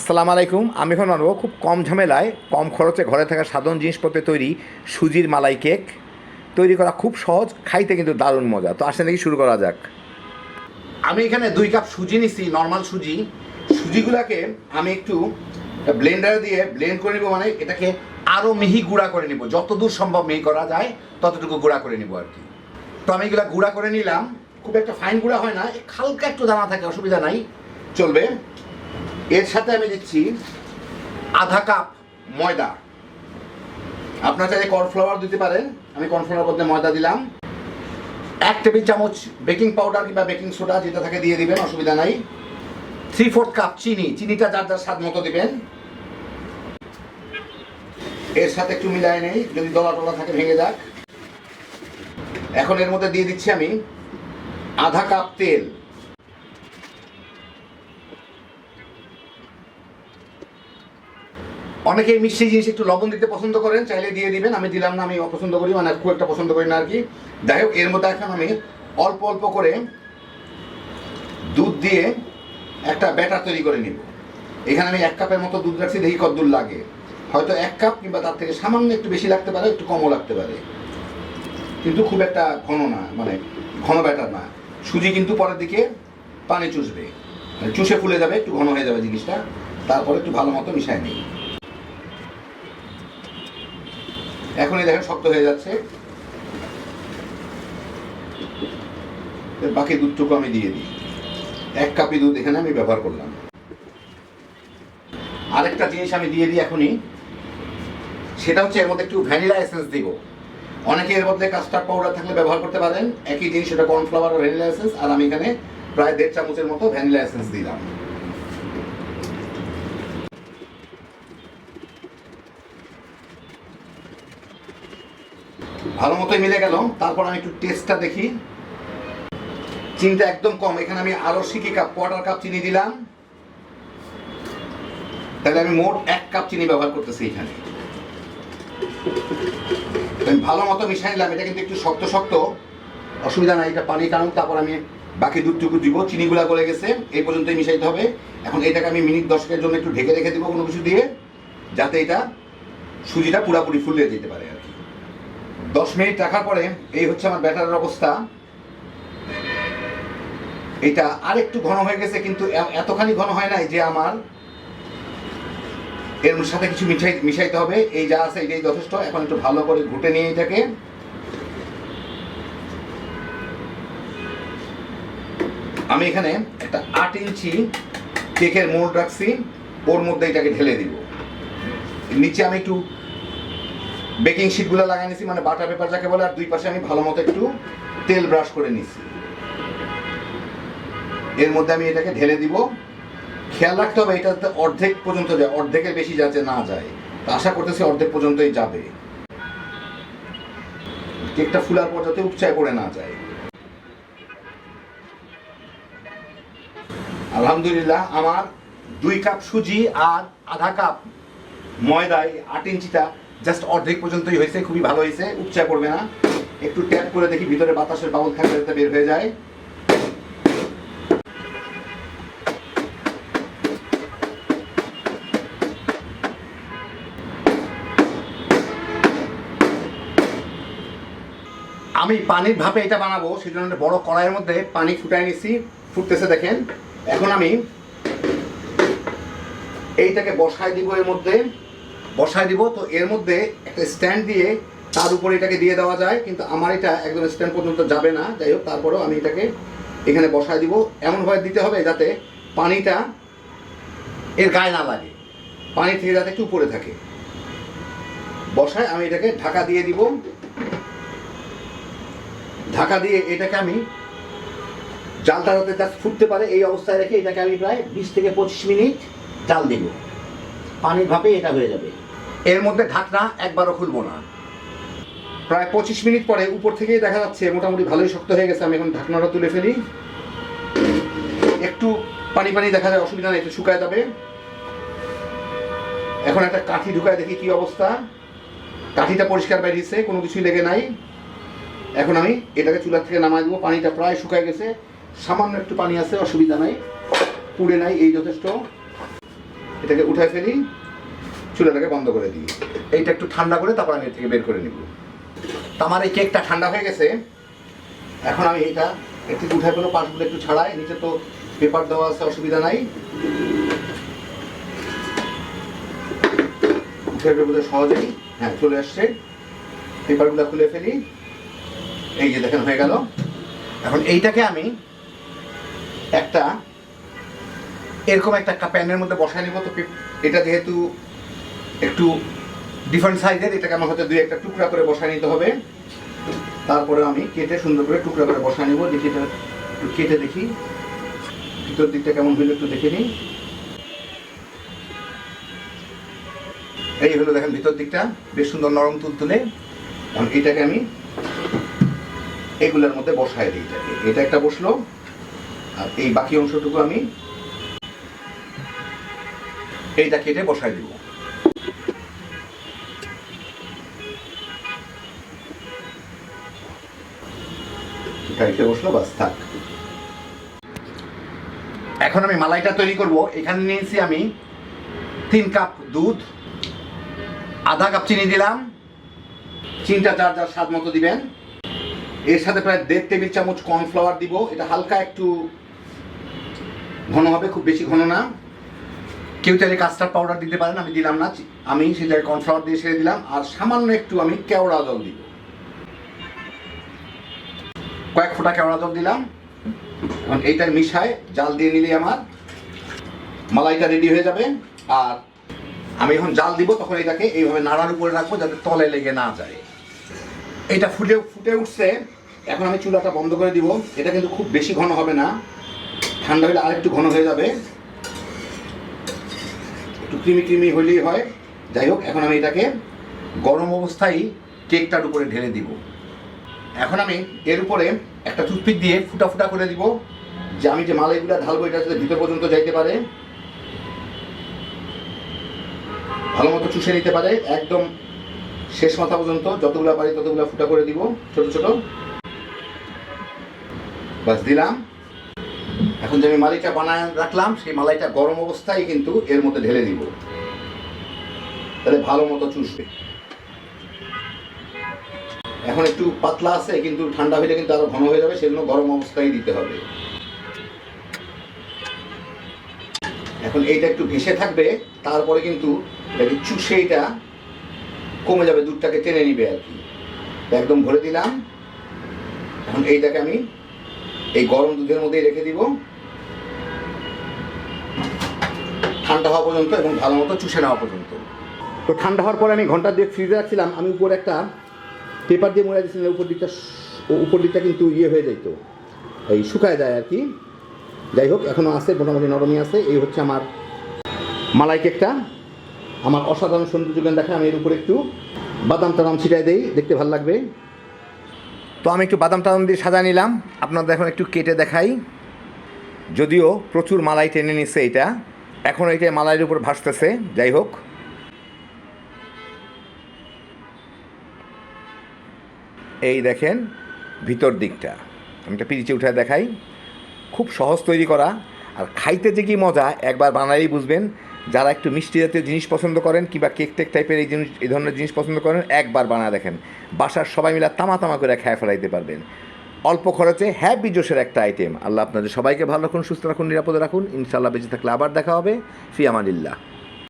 আসসালামু আলাইকুম। আমি এখন মানব খুব কম ঝামেলায়, কম খরচে ঘরে থাকা সাধারণ জিনিসপত্রে তৈরি সুজির মালাই কেক। তৈরি করা খুব সহজ, খাইতে কিন্তু দারুণ মজা। তো আসলে নাকি শুরু করা যাক। আমি এখানে দুই কাপ সুজি নিছি, নর্মাল সুজি। সুজিগুলাকে আমি একটু ব্লেন্ডার দিয়ে ব্লেন্ড করে নিব মানে এটাকে আরও মিহি গুঁড়া করে নিব। যতদূর সম্ভব মিহি করা যায়, ততটুকু গুঁড়া করে নিব আর কি। তো আমি এগুলা গুঁড়া করে নিলাম। খুব একটা ফাইন গুঁড়া হয় না হালকা একটু দানা থাকে, অসুবিধা নাই। চলবে। এর সাথে আমি দিচ্ছি আধা কাপ ময়দা। আপনার চাইলে কর্নফ্লাওয়ার দিতে পারেন। আমি কর্নফ্লাওয়ার বলতে ময়দা দিলাম। এক টেবিল চামচ বেকিং পাউডার কিংবা বেকিং সোডা যেটা থাকে দিয়ে দিবেন, অসুবিধা নাই। থ্রি ফোর্থ কাপ চিনি। চিনিটা যার যার স্বাদ মতো দিবেন। এর সাথে একটু মিলায় নেই। যদি দলা টলা থাকে, ভেঙে যাক। এখন এর মধ্যে দিয়ে দিচ্ছি আমি আধা কাপ তেল। অনেকে মিষ্টি জিনিস একটু লবণ দিতে পছন্দ করেন, চাইলে দিয়ে দিবেন। আমি দিলাম না, আমি অপছন্দ করি মানে খুব একটা পছন্দ করি না আর কি। যাই হোক, এর মধ্যে এখন আমি অল্প অল্প করে দুধ দিয়ে একটা ব্যাটার তৈরি করে নিব। এখানে আমি এক কাপের মতো দুধ রাখছি, দেখি কত দূর লাগে। হয়তো এক কাপ কিংবা তার থেকে সামান্য একটু বেশি লাগতে পারে, একটু কমও লাগতে পারে। কিন্তু খুব একটা ঘন না মানে ঘন ব্যাটার না। সুজি কিন্তু পরের দিকে পানি চুষবে। মানে চুষে ফুলে যাবে, একটু ঘন হয়ে যাবে জিনিসটা। তারপরে একটু ভালো মতো মিশায় নিই এখনই দেখেন, শক্ত হয়ে যাচ্ছে। বাকি দুধটুকু আমি দিয়ে দিই। এক কাপি দুধ এখানে আমি ব্যবহার করলাম। আরেকটা জিনিস আমি দিয়ে দিই এখনই, সেটা হচ্ছে এর মধ্যে একটু ভ্যানিলা এসেন্স দিব। অনেকে এর মধ্যে কাস্টার্ড পাউডার থাকলে ব্যবহার করতে পারেন। একই জিনিস, সেটা কর্নফ্লাওয়ার ভ্যানিলা এসেন্স, আর আমি এখানে প্রায় দেড় চামচের মতো ভ্যানিলা এসেন্স দিলাম। ভালো মতোই মিলে গেল। তারপর আমি একটু টেস্টটা দেখি। চিনিটা একদম কম। এখানে আমি আরও সিকি কাপ কোয়ার্টার কাপ চিনি দিলাম। তাহলে আমি মোট এক কাপ চিনি ব্যবহার করতেছি এখানে। ভালো মতো মিশাই নিলাম। এটা কিন্তু একটু শক্ত শক্ত। অসুবিধা নাই, এটা পানি টানুক, তারপর আমি বাকি দুধটুকু দিব। চিনিগুলা গলে গেছে। এই পর্যন্তই মিশাইতে হবে। এখন এটাকে আমি মিনিট দশকের জন্য একটু ঢেকে রেখে দিব কোনো কিছু দিয়ে, যাতে এটা সুজিটা পুরাপুরি ফুলে যেতে পারে আর কি। দশ মিনিট রাখার পরে এই হচ্ছে আমার ব্যাটারের অবস্থা। এটা আর একটু ঘন হয়ে গেছে, কিন্তু এতখানি ঘন হয় নাই যে আমার এর সাথে কিছু মিঠাই মিশাইতে হবে। এই যা আছে এটাই যথেষ্ট। এখন একটু ভালো করে ঘুটে নিয়ে এটাকে। আমি এখানে একটা আট ইঞ্চি কেকের মোড় রাখছি। ওর মধ্যে এটাকে ঢেলে দিব। নিচে আমি একটু বেকিং শিটগুলো লাগাই নিছি মানে বাটার পেপার যাকে বলে, আর দুই পাশে আমি ভালো মতো একটু তেল ব্রাশ করে নিছি। এর মধ্যে আমি এটাকে ঢেলে দিব। খেয়াল রাখতে হবে, এটা অর্ধেক পর্যন্ত যায়, অর্ধেকের বেশি যাতে না যায়। তা আশা করতেছি অর্ধেক পর্যন্তই যাবে। কেকটা ফুলার পর যাতে উপচায় পড়ে না যায়। আলহামদুলিল্লাহ, আমার দুই কাপ সুজি আর আধা কাপ ময়দায় আট ইঞ্চিটা জাস্ট অর্ধেক পর্যন্তই হয়েছে, খুবই ভালো হয়েছে, উপচা পড়বে না। একটু ট্যাপ করে দেখি ভিতরে বাতাসের বাবল থাকলে যাতে বের হয়ে যায়। আমি পানির ভাপে এটা বানাবো সেই জন্য বড় কড়াইয়ের মধ্যে পানি ফুটাই নিছি ফুটতেছে দেখেন। এখন আমি এইটাকে বসায় দিব এর মধ্যে। বসায় দিব, তো এর মধ্যে একটা স্ট্যান্ড দিয়ে তার উপরে এটাকে দিয়ে দেওয়া যায়, কিন্তু আমার এটা একদম স্ট্যান্ড পর্যন্ত যাবে না। যাই হোক, তারপরেও আমি এটাকে এখানে বসায় দিব। এমনভাবে দিতে হবে যাতে পানিটা এর গায়ে না লাগে। পানি থেকে যাতে একটু উপরে থাকে। বসায় আমি এটাকে ঢাকা দিয়ে দিব। ঢাকা দিয়ে এটাকে আমি জালটা যাতে জাস্ট ফুটতে পারে, এই অবস্থায় রেখে এটাকে আমি প্রায় বিশ থেকে পঁচিশ মিনিট জাল দিব। পানির ভাপে এটা হয়ে যাবে। এর মধ্যে ঢাকনা একবারও খুলবো না। প্রায় পঁচিশ মিনিট পরে উপর থেকেই দেখা যাচ্ছে মোটামুটি ভালোই শক্ত হয়ে গেছে, আমি এখন ঢাকনাটা তুলে ফেলি। একটু পানি পানি দেখা যায়, অসুবিধা নেই, একটু শুকায় যাবে। এখন একটা কাঠি ঢুকায় দেখি কি অবস্থা। কাঠিটা পরিষ্কার বেরিয়েছে, কোনো কিছুই লেগে নাই। এখন আমি এটাকে চুলার থেকে নামাই দেবো, পানিটা প্রায় শুকায় গেছে। সামান্য একটু পানি আছে, অসুবিধা নাই, পুড়ে নাই, এই যথেষ্ট। এটাকে উঠায় ফেলি। চুলাটাকে বন্ধ করে দিই। এইটা একটু ঠান্ডা করে তারপর আমি এর থেকে বের করে নিব। তো আমার এই কেকটা ঠান্ডা হয়ে গেছে। এখন আমি এটা এর থেকে উঠায় ফেলো পাশগুলো একটু ছাড়াই, নিচে তো পেপার দেওয়া আছে, অসুবিধা নাই। উঠে সহজেই হ্যাঁ চলে আসছে। পেপারগুলো খুলে ফেলি। এই যে দেখেন, হয়ে গেল। এখন এইটাকে আমি একটা, এরকম একটা প্যানের মধ্যে বসায় নিব। তো এটা যেহেতু একটু ডিফারেন্ট সাইজের এটাকে আমার হয়তো দুই একটা টুকরা করে বসায় নিতে হবে। তারপরে আমি কেটে সুন্দর করে টুকরা করে বসায় নিব, দেখি এটা একটু কেটে দেখি। ভিতর দিকটা কেমন হইল একটু দেখে নিই। এই হলো দেখেন ভিতর দিকটা, বেশ সুন্দর নরম তুলতুলে। এখন এটাকে আমি এগুলোর মধ্যে বসায় দিই এটাকে। এটা একটা বসল, আর এই বাকি অংশটুকু আমি এইটা কেটে বসায় দিব। গাড়িতে বসল বাস থাক। এখন আমি মালাইটা তৈরি করব। এখানে নিয়েছি আমি তিন কাপ দুধ, আধা কাপ চিনি দিলাম। চিনিটা যার যার স্বাদ মতো দিবেন। এর সাথে প্রায় দেড় টেবিল চামচ কর্নফ্লাওয়ার দিব। এটা হালকা একটু ঘন হবে, খুব বেশি ঘন না। কেউ চাইলে কাস্টার্ড পাউডার দিতে পারেন, আমি দিলাম না। আমি জায়গায় কর্নফ্লাওয়ার দিয়ে ছেড়ে দিলাম। আর সামান্য একটু আমি কেওড়া জল দিব। কয়েক ফোঁটা কেওড়া জল দিলাম। এখন এইটা মিশায় জাল দিয়ে নিলে আমার মালাইটা রেডি হয়ে যাবে। আর আমি যখন জাল দিব, তখন এটাকে এইভাবে নাড়ার উপরে রাখব যাতে তলে লেগে না যায়। এটা ফুটে ফুটে উঠছে। এখন আমি চুলাটা বন্ধ করে দিব। এটা কিন্তু খুব বেশি ঘন হবে না। ঠান্ডা হলে আরেকটু ঘন হয়ে যাবে। একটু ক্রিমি ক্রিমি হলেই হয়। যাই হোক, এখন আমি এটাকে গরম অবস্থায় কেকটার উপরে ঢেলে দিব। এখন আমি এর উপরে একটা টুথপিক দিয়ে ফুটা ফুটা করে দিব, যে আমি যে মালাইগুলো ঢালবো এটা যাতে ভিতর পর্যন্ত যাইতে পারে। ভালো মতো চুষে নিতে পারে, একদম শেষ মাথা পর্যন্ত যতগুলো পারি ততগুলো ফুটা করে দিব, ছোট ছোট। বাস দিলাম। এখন যে আমি মালাইটা বানায় রাখলাম, সেই মালাইটা গরম অবস্থায় কিন্তু এর মধ্যে ঢেলে দিব। তাহলে ভালো মতো চুষবে। এখন একটু পাতলা আছে, কিন্তু ঠান্ডা হলে কিন্তু আরও ঘন হয়ে যাবে, সেজন্য গরম অবস্থায় দিতে হবে। এখন এইটা একটু ভেসে থাকবে, তারপরে কিন্তু এটাকে চুষে এটা কমে যাবে, দুধটাকে টেনে নিবে আর কি। একদম ভরে দিলাম। এখন এইটাকে আমি এই গরম দুধের মধ্যেই রেখে দিব। ঠান্ডা হওয়া পর্যন্ত এবং ভালো মতো চুষে নেওয়া পর্যন্ত। তো ঠান্ডা হওয়ার পরে আমি ঘণ্টা দিয়ে ফ্রিজে রাখছিলাম, আমি উপরে একটা পেপার দিয়ে মোড়া দিয়েছিলাম উপর দিকটা উপর দিকটা কিন্তু ইয়ে হয়ে যেত এই শুকায় যায় আর কি। যাই হোক এখনও আছে, মোটামুটি নরমই আছে। এই হচ্ছে আমার মালাই কেকটা আমার অসাধারণ সৌন্দর্য দেখে আমি এর উপরে একটু বাদাম টাদাম ছিটাই দেই, দেখতে ভালো লাগবে। তো আমি একটু বাদাম টাদাম দিয়ে সাজা নিলাম। আপনাদের এখন একটু কেটে দেখাই। যদিও প্রচুর মালাই টেনে নিচ্ছে এটা। এখন এটা মালাইয়ের উপর ভাসতেছে। যাই হোক। এই দেখেন ভিতর দিকটা। আমি একটা পিরিচে উঠে দেখাই। খুব সহজ তৈরি করা। আর খাইতে যে কি মজা, একবার বানালেই বুঝবেন। যারা একটু মিষ্টি জাতীয় জিনিস পছন্দ করেন কিংবা কেক টেক টাইপের এই জিনিস, এই ধরনের জিনিস পছন্দ করেন, একবার বানা দেখেন। বাসার সবাই মিলে তামা তামা করে খেয়ে ফেলাইতে পারবেন। অল্প খরচে হ্যাপি জোশের একটা আইটেম আল্লাহ আপনাদের সবাইকে ভালো রাখুন, সুস্থ রাখুন, নিরাপদে রাখুন। ইনশাল্লাহ বেঁচে থাকলে আবার দেখা হবে। ফি আমানিল্লাহ